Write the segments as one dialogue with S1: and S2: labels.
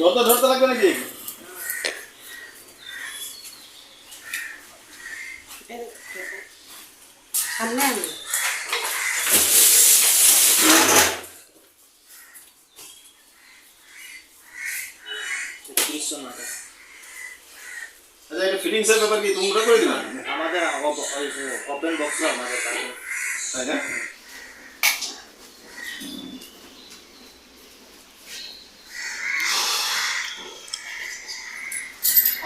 S1: ধরতে ধরতে লাগবে নাকি?
S2: সামনে
S1: আচ্ছা এটা ফিটিংসের ব্যাপার কি? তোমরা করে দিবা?
S3: আমাদের ওপেন বক্স আমাদের
S1: তাই না?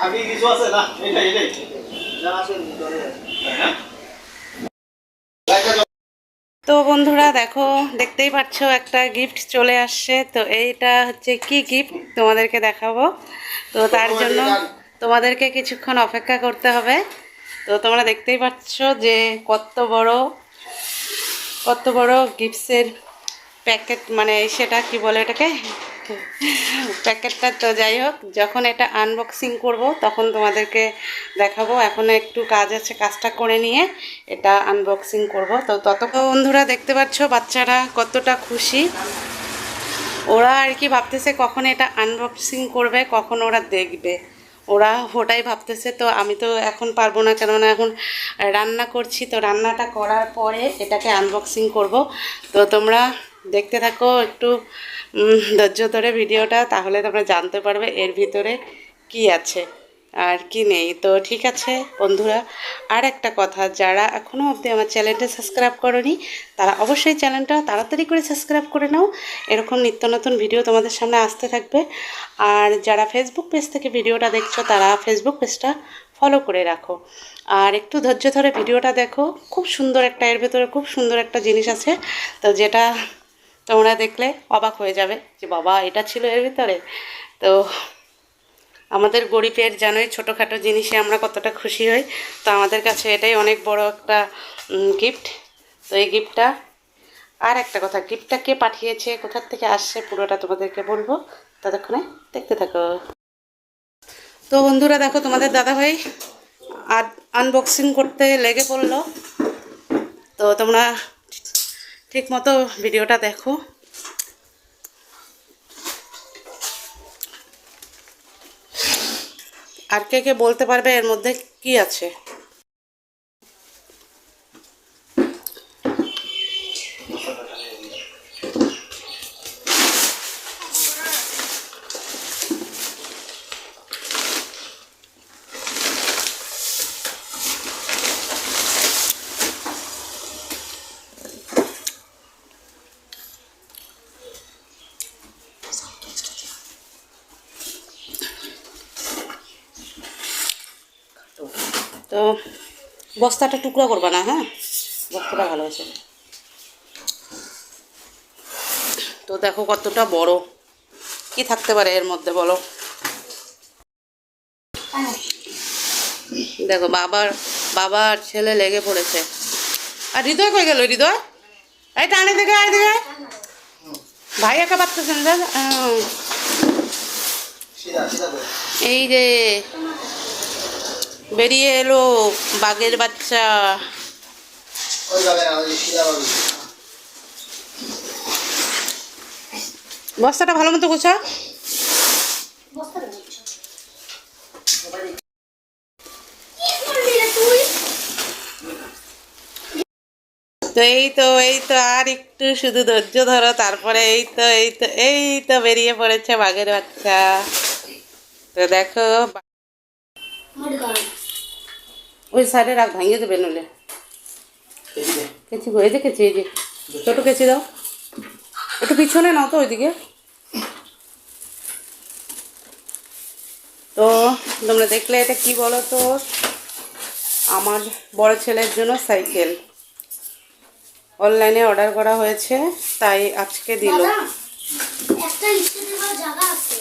S1: আগে কিছু আছে না? এটাই এটাই।
S3: যা আছে ভিতরে
S1: তাই না লাইটটা জ্বালাও।
S2: তো বন্ধুরা দেখো দেখতেই পাচ্ছ একটা গিফট চলে আসছে। তো এইটা হচ্ছে কি গিফট তোমাদেরকে দেখাবো। তো তার জন্য তোমাদেরকে কিছুক্ষণ অপেক্ষা করতে হবে। তো তোমরা দেখতেই পাচ্ছ যে কত বড় কত বড় গিফটসের প্যাকেট মানে সেটা কি বলে এটাকে? প্যাকেটটা, তো যাই হোক, যখন এটা আনবক্সিং করব, তখন তোমাদেরকে দেখাবো। এখন একটু কাজ আছে, কাজটা করে নিয়ে এটা আনবক্সিং করব। তো তত বন্ধুরা দেখতে পাচ্ছ, বাচ্চারা কতটা খুশি। ওরা আর কি ভাবতেছে কখন এটা আনবক্সিং করবে, কখন ওরা দেখবে। ওরা ওটাই ভাবতেছে, তো আমি তো এখন পারব না, কেননা এখন রান্না করছি, তো রান্নাটা করার পরে এটাকে আনবক্সিং করব। তো তোমরা দেখতে থাকো একটু ধৈর্য ধরে ভিডিওটা, তাহলে তোমরা জানতে পারবে এর ভিতরে কি আছে। আর কি নেই। তো ঠিক আছে বন্ধুরা আর একটা কথা, যারা এখনও অবধি আমার চ্যানেলটা সাবস্ক্রাইব করনি, তারা অবশ্যই চ্যানেলটা তাড়াতাড়ি করে সাবস্ক্রাইব করে নাও। এরকম নিত্য নতুন ভিডিও তোমাদের সামনে আসতে থাকবে। আর যারা ফেসবুক পেজ থেকে ভিডিওটা দেখছ, তারা ফেসবুক পেজটা ফলো করে রাখো। আর একটু ধৈর্য ধরে ভিডিওটা দেখো, খুব সুন্দর একটা, এর ভেতরে খুব সুন্দর একটা জিনিস আছে। তো যেটা তোমরা দেখলে অবাক হয়ে যাবে যে বাবা, এটা ছিল এর ভিতরে। তো আমাদের গরিবের জানোই ছোটোখাটো জিনিসে আমরা কতটা খুশি হই, তো আমাদের কাছে এটাই অনেক বড় একটা গিফট তো এই গিফটটা আর একটা কথা গিফটটা কে পাঠিয়েছে, কোথার থেকে আসছে, পুরোটা তোমাদেরকে বলব। ততক্ষণে দেখতে থাকো। তো বন্ধুরা দেখো, তোমাদের দাদা দাদাভাই আর আনবক্সিং করতে লেগে পড়ল। তো তোমরা ঠিক মতো ভিডিওটা দেখো। আর কে কে বলতে পারবে এর মধ্যে কি আছে? তো বস্তাটা টুকরা করবা না হ্যাঁ? বস্তাটা ভালো আছে তো দেখো কতটা বড়। কি থাকতে পারে এর মধ্যে বলো? দেখো বাবার বাবার ছেলে লেগে পড়েছে। আর হৃদয় কই গেল হৃদয়? এই টানে দেখে, আয় দেখে। ভাই একা পারতেছেন
S3: করে
S2: এই যে বেরিয়ে এলো বাঘের বাচ্চা। বস্তাটা ভালো মতো গোছা। তো এই তো এই তো, আর একটু শুধু ধৈর্য ধরো, তারপরে এই তো এই তো এই তো বেরিয়ে পড়েছে বাঘের বাচ্চা। তো দেখো ওই সাইডে রাখ ভাঙিয়ে দেবে নলে কেচি। গো এই যে কেচি এই যে। ছোটো কেচি দাও। একটু পিছনে নাও তো ওইদিকে। তো তোমরা দেখলে এটা কি বলো তো আমার বড় ছেলের জন্য সাইকেল। অনলাইনে অর্ডার করা হয়েছে তাই আজকে দিল।
S4: একটা জায়গা আছে।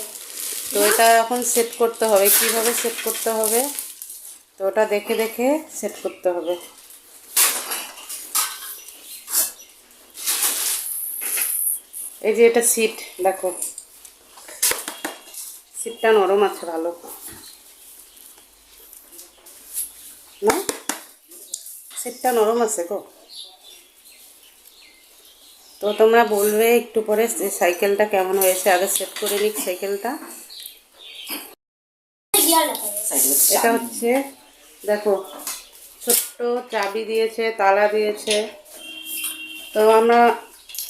S2: তো এটা এখন সেট করতে হবে। কীভাবে সেট করতে হবে? তো ওটা দেখে দেখে সেট করতে হবে। এই যে এটা সিট দেখো। সিটটা নরম আছে, ভালো। না? সিটটা নরম আছে গো। তো তোমরা বলবে একটু পরে সাইকেলটা কেমন হয়েছে, আগে সেট করে নিক সাইকেলটা। এটা হচ্ছে দেখো ছোট্ট চাবি দিয়েছে তালা দিয়েছে। তো আমরা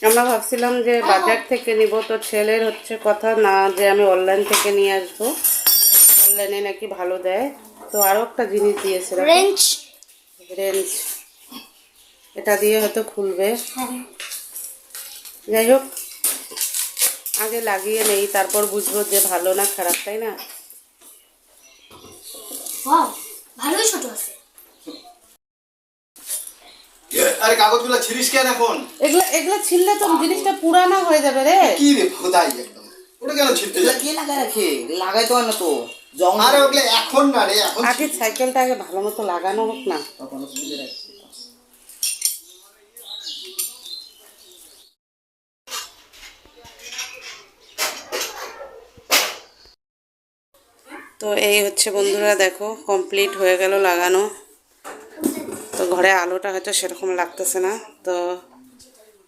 S2: আমরা ভাবছিলাম যে বাজার থেকে নিব তো ছেলের হচ্ছে কথা না যে আমি অনলাইন থেকে নিয়ে আসব। অনলাইনে নাকি ভালো দেয়। তো আরও একটা জিনিস দিয়েছে
S4: রেঞ্জ
S2: এটা দিয়ে হয়তো খুলবে। যাই হোক আগে লাগিয়ে নেই তারপর বুঝব যে ভালো না খারাপ তাই না?
S4: ওয়াও ভালোই ছোট আছে।
S1: আরে কাগজগুলো ছিড়িস কেন এখন?
S2: এগুলা এগুলা ছিঁড়লে তো জিনিসটা পুরানা হয়ে যাবে রে।
S1: কি রে খোদাই একদম। ওটা কেন ছিড়তে যায়?
S5: কে লাগায় রাখে? লাগাই তো না তো।
S1: আরে ওগুলো এখন না রে এখন
S2: আগে সাইকেলটা আগে ভালো মতো লাগানো হোক না।
S5: তখন খুলে
S2: তো এই হচ্ছে বন্ধুরা, দেখো কমপ্লিট হয়ে গেল লাগানো। তো ঘরে আলোটা হয়তো সেরকম লাগতেছে না, তো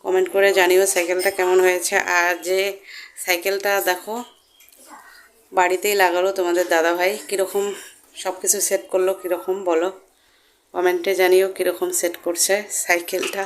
S2: কমেন্ট করে জানিও সাইকেলটা কেমন হয়েছে। আর যে সাইকেলটা দেখো, বাড়িতেই লাগালো তোমাদের দাদাভাই। কীরকম সব কিছু সেট করল, কীরকম বলো? কমেন্টে জানিও কীরকম সেট করছে সাইকেলটা